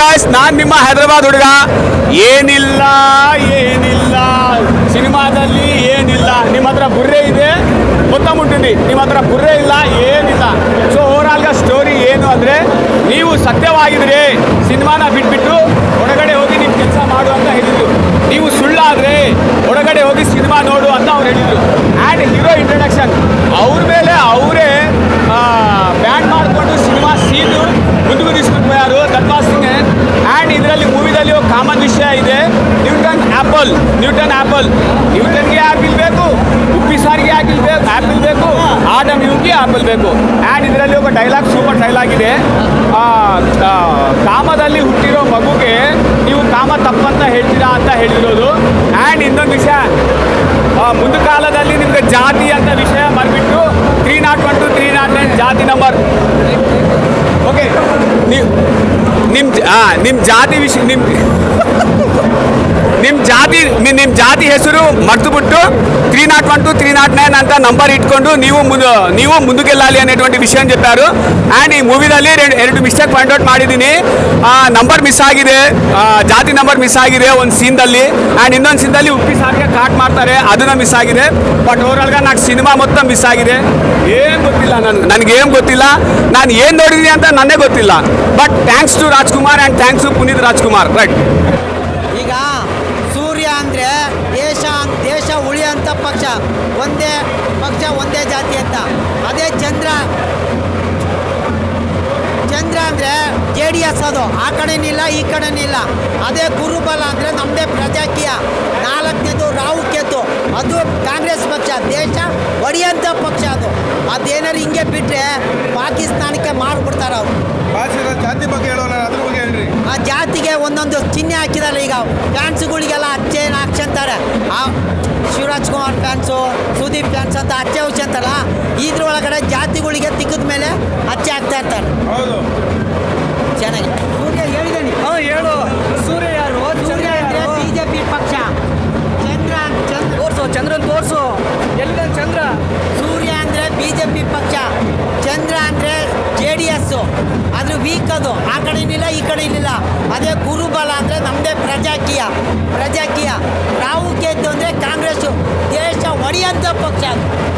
Guys ನಾನು ನಿಮ್ಮ ಹೈದರಾಬಾದ್ ಹುಡುಗ. ಏನಿಲ್ಲ ಏನಿಲ್ಲ. ಸಿನಿಮಾದಲ್ಲಿ ಏನಿಲ್ಲ. ನಿಮ್ಮ ಹತ್ರ ಬುರ್ರೆ ಇದೆ ಮುಟ್ಟಿದ್ರಿ ನಿಮ್ಮ ಹತ್ರ ಬುರ್ರೆ ಇಲ್ಲ, ಏನಿಲ್ಲ. ಸೊ ಓವರಾಲ್ಗ ಸ್ಟೋರಿ ಏನು ಅಂದರೆ, ನೀವು ಸತ್ಯವಾಗಿದ್ರೆ ಸಿನಿಮಾನ ಬಿಟ್ಬಿಟ್ಟು ಹೊರಗಡೆ ಹೋಗಿ ನಿಮ್ಮ ಕೆಲಸ ಮಾಡು ಅಂತ ಹೇಳಿದ್ರು. ನೀವು ಸುಳ್ಳಾದ್ರೆ ಹೊರಗಡೆ ಹೋಗಿ ಸಿನಿಮಾ ನೋಡು ಅಂತ ಅವ್ರು ಹೇಳಿದ್ರು. ಇದರಲ್ಲಿ ಒಂದು ಕಾಮನ್ ವಿಷಯ ಇದೆ. ನ್ಯೂಟನ್ ಆ್ಯಪಲ್ ನ್ಯೂಟನ್ ಆ್ಯಪಲ್ ನ್ಯೂಟನ್ಗೆ ಆಪಲ್ ಬೇಕು ಉಪ್ಪಿ ಸಾರಿಗೆ ಬೇಕು ಆ್ಯಪಿಲ್ ಬೇಕು ಆಡಮ್ ಇವ್ಗೆ ಆ್ಯಪಲ್ ಬೇಕು. ಆ್ಯಂಡ್ ಇದರಲ್ಲಿ ಒಬ್ಬ ಡೈಲಾಗ್, ಸೂಪರ್ ಡೈಲಾಗ್ ಇದೆ. ಕಾಮದಲ್ಲಿ ಹುಟ್ಟಿರೋ ಮಗುಗೆ ನೀವು ಕಾಮ ತಪ್ಪಂತ ಹೇಳ್ತೀರಾ ಅಂತ ಹೇಳಿರೋದು. ಆ್ಯಂಡ್ ಇನ್ನೊಂದು ವಿಷಯ ಮುಂದೆ ಕಾಲದಲ್ಲಿ ನಿಮಗೆ ಜಾತಿ ಅಂತ ವಿಷಯ ಮರ್ಬಿಟ್ಟು three nought one two three nought nine ಜಾತಿ ನಂಬರ್. ಓಕೆ, ನೀವು ನಿಮ್ಮ ಹಾಂ ನಿಮ್ಮ ಜಾತಿ ವಿಷಯ ನಿಮ್ಮ ನಿಮ್ಮ ಜಾತಿ ನಿಮ್ಮ ಜಾತಿ ಹೆಸರು ಮರೆತು ಬಿಟ್ಟು nought one two three nought nine ಅಂತ ನಂಬರ್ ಇಟ್ಕೊಂಡು ನೀವು ಮುಂದೆ ನೀವು నీవు ముందుకెళ్ళాలి అనేటువంటి ವಿಷಯ ಚೆಪ್ಪಾರು ಆ್ಯಂಡ್ ಈ ಮೂವಿನಲ್ಲಿ ಎರಡು ಎರಡು ಮಿಸ್ಟೇಕ್ ಪಾಯಿಂಟ್ ಔಟ್ ಮಾಡಿದ್ದೀನಿ. ನಂಬರ್ ಮಿಸ್ ಆಗಿದೆ. ಜಾತಿ ನಂಬರ್ ಮಿಸ್ ಆಗಿದೆ ಒಂದು ಸೀನ್ದಲ್ಲಿ ಆ್ಯಂಡ್ ಇನ್ನೊಂದು ಸೀನ್ದಲ್ಲಿ ಉಪ್ಪಿ ಸಾರಿಗೆ ಕಾಟ್ ಮಾಡ್ತಾರೆ. ಅದನ್ನು ಮಿಸ್ ಆಗಿದೆ. ಬಟ್ ಓವರಾಲ್ಗೆ ನಾನು ಸಿನಿಮಾ ಮೊತ್ತ ಮಿಸ್ ಆಗಿದೆ. ಏನು ಗೊತ್ತಿಲ್ಲ ನನಗೆ ನನಗೇನು ಗೊತ್ತಿಲ್ಲ. ನಾನು ಏನು ನೋಡಿದ್ದೀನಿ ಅಂತ ನನಗೆ ಗೊತ್ತಿಲ್ಲ. But thanks to Rajkumar and thanks to Puneeth Rajkumar. Right ಪಕ್ಷ. ಒಂದೇ ಪಕ್ಷ, ಒಂದೇ ಜಾತಿ ಅಂತ. ಅದೇ ಚಂದ್ರ. ಚಂದ್ರ ಅಂದರೆ ಜೆ ಡಿ ಎಸ್ ಅದು. ಆ ಕಡೆನಿಲ್ಲ, ಈ ಕಡೆನಿಲ್ಲ. ಅದೇ ಗುರುಬಲ ಅಂದರೆ ನಮ್ಮದೇ ಪ್ರಜಾಕೀಯ. ನಾಲ್ಕನೇದು ರಾಹು ಕೇತು. ಅದು ಕಾಂಗ್ರೆಸ್ ಪಕ್ಷ, ದೇಶ ಒಡೆಯಂಥ ಪಕ್ಷ ಅದು. ಅದೇನಾರು ಹಿಂಗೆ ಬಿಟ್ಟರೆ ಪಾಕಿಸ್ತಾನಕ್ಕೆ ಒಂದೊಂದು ಚಿಹ್ನೆ ಹಾಕಿದಾರೆ ಈಗ. ಫ್ಯಾನ್ಸ್ಗಳಿಗೆಲ್ಲ ಅಚ್ಚೆ ಹಾಕ್ಸಂತಾರೆ ಆ ಶಿವರಾಜ್ ಕುಮಾರ್ ಫ್ಯಾನ್ಸು ಸುದೀಪ್ ಫ್ಯಾನ್ಸ್ ಅಂತ ಅಚ್ಚೆ ಹುಚ್ಚಂತಲ್ಲ ಇದ್ರ ಒಳಗಡೆ ಜಾತಿಗಳಿಗೆ ತಿಕ್ಕಿದ ಮೇಲೆ ಅಚ್ಚೆ ಹಾಕ್ತಾ ಇರ್ತಾರೆ. ಹೌದು. ಚೆನ್ನಾಗಿ. ಸೂರ್ಯ ಹೇಳಿದ್ದೀನಿ ಹೇಳು. ಸೂರ್ಯ ಯಾರು? ಸೂರ್ಯ ಅಂದರೆ ಬಿ ಜೆ ಪಿ ಪಕ್ಷ. ಚಂದ್ರ ಚಂದ್ರ. ಕೋರ್ಸು ಚಂದ್ರನ್ ಕೋರ್ಸು ಎಲ್ಲಿದೆ ಚಂದ್ರ? ಸೂರ್ಯ ಅಂದರೆ ಬಿ ಜೆ ಪಿ ಪಕ್ಷ. ಚಂದ್ರ ಅಂದರೆ ಜೆ ಡಿ ಎಸ್ಸು. ಅದ್ರ ವೀಕ್ ಅದು. ಆ ಕಡೆ ಇಲ್ಲ ಈ ಕಡೆ ಇಲ್ಲ ಅದೇ ಗುರುಬಲ ಅಂದರೆ ನಮ್ಮದೇ ಪ್ರಜಾಕೀಯ ಪ್ರಜಾಕೀಯ. ನಾವು ಗೆದ್ದು ಅಂದರೆ ಕಾಂಗ್ರೆಸ್ಸು. ದೇಶ ಒಡೆಯಂಥ ಪಕ್ಷ ಅದು.